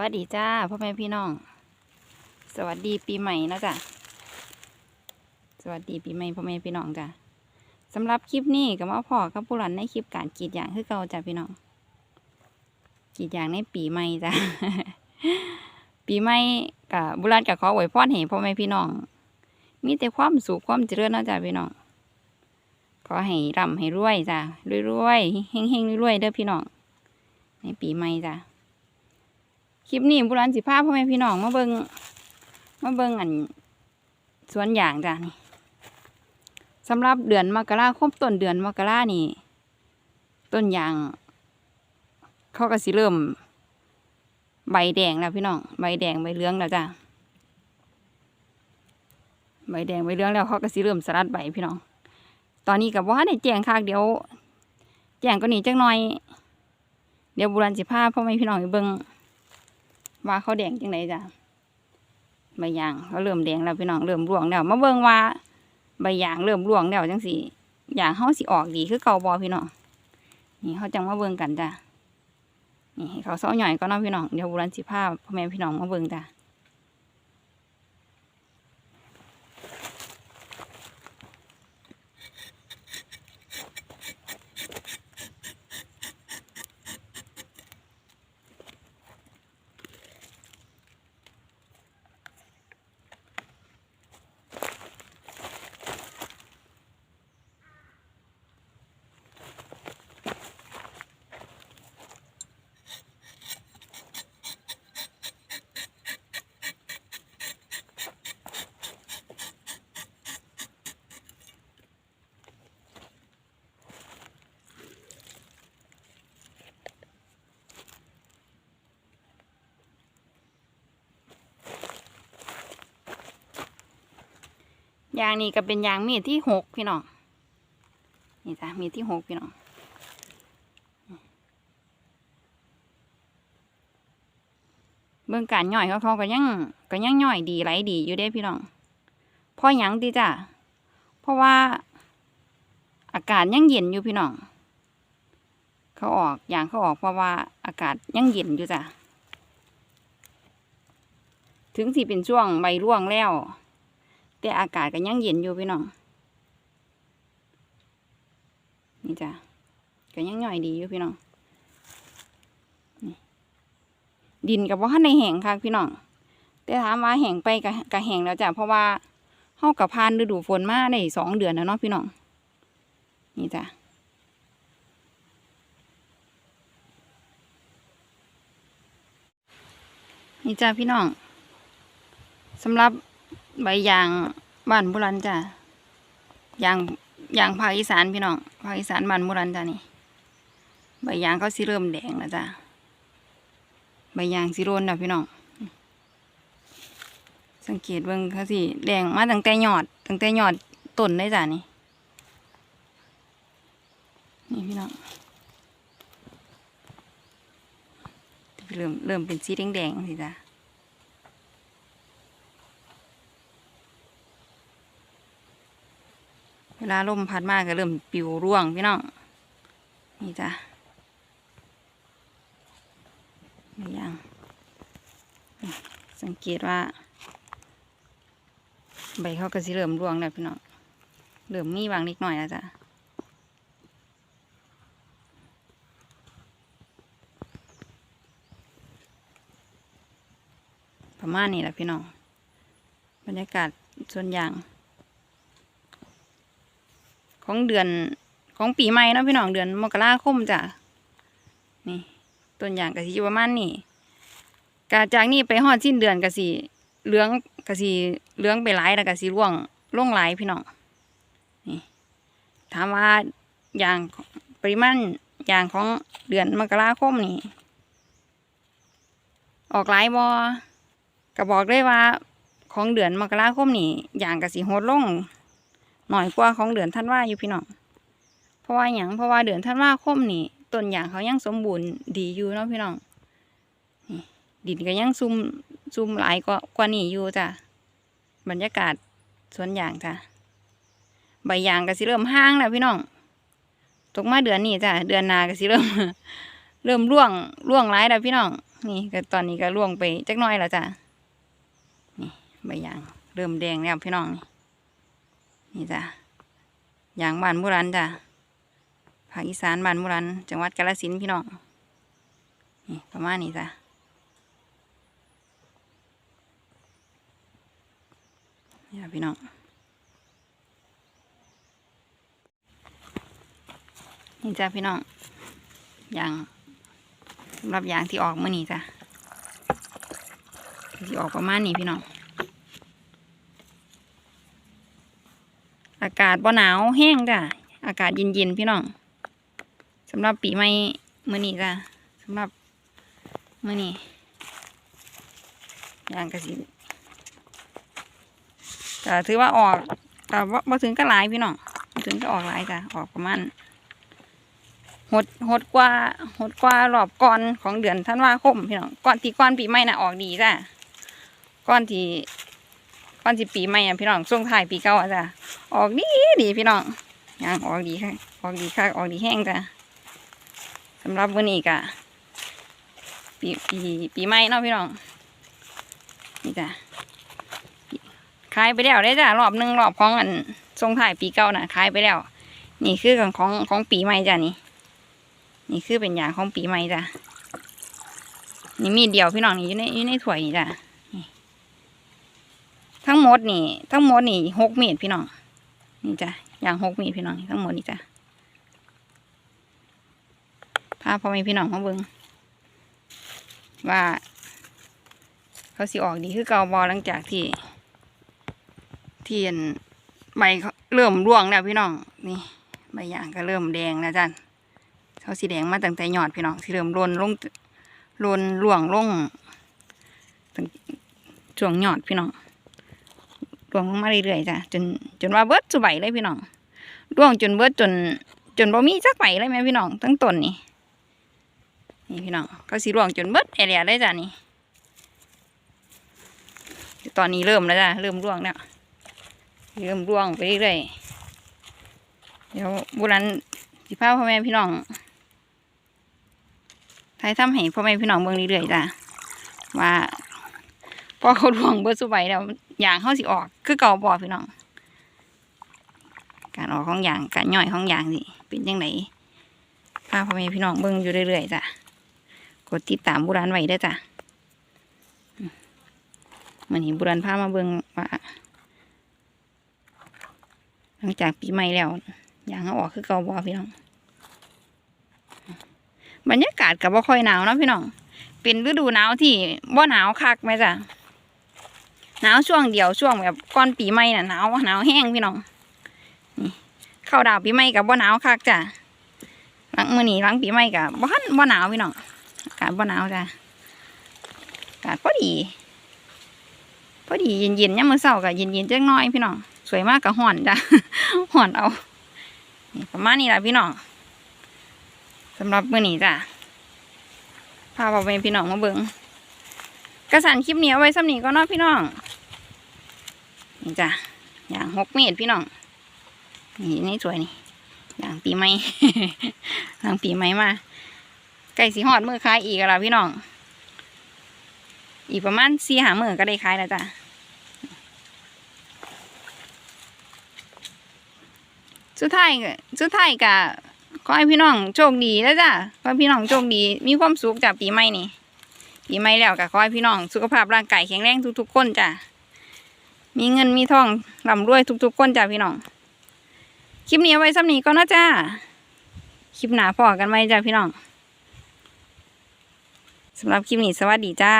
วัสดีจ้าพ่อแม่พี่น้อง สวัสดีปีใหม่นะจ๊ะสวัสดีปีใหม่พ่อแม่พี่น้องจ้ะสำหรับคลิปนี้ก็มาพอกับผู้รันในคลิปการกรีดยางคือเก่าจ้ะพี่น้องกรีดยางในปีใหม่จ้ะปีใหม่กับบุรันกับขออวยพรให้พ่อแม่พี่น้อง มีแต่ความสุขความเจริญนาะจ้ะพี่น้องขอให้ร่ำให้รวยจ้ะรวยๆเฮงๆรวยๆเด้อพี่น้องในปีใหม่จ้ะ คลิปนี้บุรันสิพาพ่อแม่พี่น้องมาเบิงมาเบิงอันสวนยางจ้ะนี่สำหรับเดือนมกราคมต้นเดือนมกรานี่ ต้นยาง เขาก็สิเริ่ม ใบแดงแล้วพี่น้องใบแดงใบเหลืองแล้วจ้ะใบแดงใบเหลืองแล้วเขาก็สิเริ่มสลัดใบพี่น้อง ตอนนี้กับว่าได้แจงคักเดี๋ยวแจงก็หนีจักหน่อย เดี๋ยวบุรันสิพาพ่อแม่พี่น้องไปเบิง ว่าเขาแดงจังไดจ้ะใบยางเขาเริ่มแดงแล้วพี่น้องเริ่มร่วงแล้วมาเบิ่งว่าใบยางเริ่มร่วงแล้วจังสิยางเขาสิออกดีคือเก่าบอพี่น้องนี่เขาจังมาเบิ่งกันจ้ะนี่เขาเสาหน่อยก็เนาะพี่น้องเดี๋ยวบุรันสิภาพพ่อแม่พี่น้องมาเบิ่งจ้ะ ยางนี่ก็เป็นยางมีดที่หกพี่น้อง นี่จ้ะมีดที่หกพี่น้องเบิ่งการย่อยเขาเขาก็ยังก็ยังย่อยดีไหลดีอยู่เด้พี่น้องเพราะหยังติจ้ะเพราะว่า อากาศยังเย็นอยู่พี่น้อง เขาออกอย่างเขาออกเพราะว่าอากาศยังเย็นอยู่จ้ะถึงสิเป็นช่วงใบร่วงแล้ว แต่อากาศก็ยังเย็นอยู่พี่น้อง นี่จ้ะก็ยังย่อยดีอยู่พี่น้อง ดินกับว่าในแห้งค่ะพี่น้อง แต่ถามว่าแห้งไปกับกับแห้งแล้วจ้ะเพราะว่าเฮากับพานฤดูฝนมาได้สองเดือนแล้วเนาะพี่น้อง นี่จ้ะนี่จ้าพี่น้องสำหรับ ใบยางบ้านบุรันจ้ายางยางภาคอีสานพี่น้องภาคอีสานบ้านบุรันจ้านี่ ใบยางเขาสิเริ่มแดงแล้วจ้าใบยางสิโรนนะพี่น้องสังเกตเบิ่งเขาสิแดงมาตั้งแต่ยอดตั้งแต่ยอดต้นเลยจ้านี่นี่พี่น้องเริ่มเริ่มเป็นสีแดงๆสิจ้า เวลาลมพัดมากก็เริ่มปิวร่วงพี่น้อง นี่จ้ะนี่ยังสังเกตว่า ใบเขาก็สิเริ่มร่วงแล้วพี่น้องเริ่มมีบางนิดหน่อยแล้วจ้ะประมาณนี้แหละพี่น้อง บรรยากาศส่วนอย่าง ของเดือนของปีใหม่เนาะพี่น้องเดือนมกราคมจ้ะนี่ต้นอย่างกะสิอยู่ประมาณนี้กาจากนี้ไปฮอดสิ้นเดือนกะสิเหลืองกะสิเหลืองไปหลายแล้วกะสิร่วงร่วงหลายพี่น้องนี่ถามว่าอย่างปริมาณอย่างของเดือนมกราคมนี่ออกหลายบก็บอกเลยว่าของเดือนมกราคมนี่อย่างกะสิโหดลง หน่อยกว่าของเดือนธันวาอยู่พี่น้องเพราะว่าอย่างเพราะว่าเดือนธันวาคมนี่ต้นยางเขายังสมบูรณ์ดีอยู่เนาะพี่น้องนี่ดินก็ยังซุ่มซุ่มหลายกว่ากว่านี่อยู่จ้ะบรรยากาศสวนยางจ้ะใบยางก็สิเริ่มห้างแล้วพี่น้องตกมาเดือนนี้จ้ะเดือนนาก็สิเริ่ม เริ่มร่วงร่วงหลายแล้วพี่น้องนี่ก็ตอนนี้ก็ล่วงไปจักหน้อยแล้วจ้ะนี่ใบยาง เริ่มแดงแล้วพี่น้องนี่ นี่จ้ะยางบ้านมุรันจ้ะภาคอีสานบ้านมุรัน จังหวัดกาฬสินธุ์พี่น้องนี่ประมาณนี้จ้ะนี่ล่ะพี่น้องนี่จ้ะพี่น้องยางสำหรับยางที่ออกเมื่อนี้จ้ะที่ออกประมาณนี้พี่น้องากาศบ่หนาวแห้งจ้ะ อากาศเย็นๆพี่น้องสำหรับปีใหม่เมื่อนี้จ้ะสำหรับเมื่อนี้ยางกระสิแต่ถือว่าออกแต่ว่าบ่ถึงก็หลายพี่น้องบ่ถึงก็ออกหลายจ้ะออกประมาณหดหดกว่าหดกว่ารอบก่อนของเดือนธันวาคมพี่น้องก่อนที่ก่อนปีใหม่น่ะออกดีจ้ะก่อนที่ ก่อนที่ปีใหม่อะพี่น้องช่วงท้ายปีเก่าอะจ้ะออกดีดีพี่น้องย่างออกดีค่ะออกดีค่ะออกดีแห้งจ้ะสำหรับวันนี้กะปีปีปีใหม่เนาะพี่น้องนี่จ้ะขายไปแล้วได้จ้ะรอบหนึ่งรอบของอันช่วงท้ายปีเก่าน่ะขายไปแล้ว นี่คือของของของปีใหม่จ้ะนี่ นี่คือเป็นอย่างของปีใหม่จ้ะนี่มีเดียวพี่น้องนี่อยู่ในอยู่ในถ้วยนี่จ้ะ ทั้งหมดนี่ ทั้งหมดนี่หกเมีดพี่น้อง นี่จ้ะอย่างหกเมีดพี่น้องทั้งหมดนี่จ้ะพาพ่อแม่พี่น้องมาเบิ่งว่า เขาสิออกดีคือเกาบอหลังจากที่เที่อันใบเขาเริ่มร่วงแล้วพี่น้อง นี่ใบยางก็เริ่มแดงแล้วจ้ะเขาสีแดงมาตั้งแต่ยอดพี่น้องสีเริ่มโลนลงโลนล่วงลงตั้งช่วงยอดพี่น้อง วงลงมาเรื่อยๆจ้ะจนจนว่าเบิดสุใบเลยพี่น้องล่วงจนเบิดจน จนบ่มีจักใบเลยแม่พี่น้องทั้งต้นนี่นี่พี่น้องเขาสีล่วงจนเบิดแอเรียเลยจ้ะนี่ตอนนี้เริ่มแล้วจ้ะเริ่มร่วงแล้วเริ่มร่วงไปเรื่อยๆเดี๋ยวบุรันสิพาพ่อแม่พี่น้องไทยทำให้พ่อแม่พี่น้องเบิ่งเรื่อยๆจ้ะว่า พอเขาลวงเบิดสุใบแล้วยางเขาสิออก คือเก่าบ่พี่น้อง การออกของยางการย่อยของยางสิเป็นยังไงพาพ่อแม่พี่น้องเบิ่งอยู่เรื่อยๆจ้ะกดติดตามบุรันไว้ด้จ้ะอืมมื้อนี้บุรันพามาเบิ่งว่าหลังจากปีใหม่แล้วยางเขาออกคือเก่าบ่พี่น้องบรรยากาศกับบ่ค่อยหนาวนะพี่น้อง เป็นฤดูหนาวที่บ่หนาวคักไหมจ้ะ หนาวช่วงเดียวช่วงแบบก่อนปีใหม่น่ะหนาวหนาวแห้งพี่น้องนี่เข้าดาวปีใหม่กับบ่หนาวคักจ้ะหลังมื้อนี้หลังปีใหม่กับบ่ทันบ่หนาวพี่น้องอากาศบ่หนาวจ้ะอากาศพอดีพอดีเย็นๆยามมื้อเช้าก็เย็นๆจักน่อยพี่น้องสวยมากก็ฮ้อนจ้ะฮ้อนเอานี่ประมาณนี้ละพี่น้องสำหรับมื้อนี้จ้ะพาพ่อแม่พี่น้องมาเบิงกระสันคลิปนี้เอาไว้สำนีก็นาะพี่น้อง นี่จ้ะอย่างหกเมตรพี่น้องนี่นี่สวยนี่อย่างปีใหม่อย่างปีใหม่มาไก่สีหอดมือคายอีกแล้วพี่น้อง อีกประมาณสี่หามือก็ได้ขายแล้วจ้ะสุดท้ายก็สุดท้ายก็ขอให้พี่น้องโชคดีแล้วจ้ะขอให้พี่น้องโชคดี มีความสุขจากปีใหม่นี่ปีใหม่แล้วก็ขอให้พี่น้องสุขภาพร่างกายแข็งแรงทุกๆคนจ้ะ มีเงินมีทองร่ำรวยทุกๆคนจ้าพี่น้อง คลิปนี้เอาไว้ซ้ำนี้ก็นะจ้า คลิปหนาพอกันไหมจ้าพี่น้องสำหรับคลิปนี้สวัสดีจ้า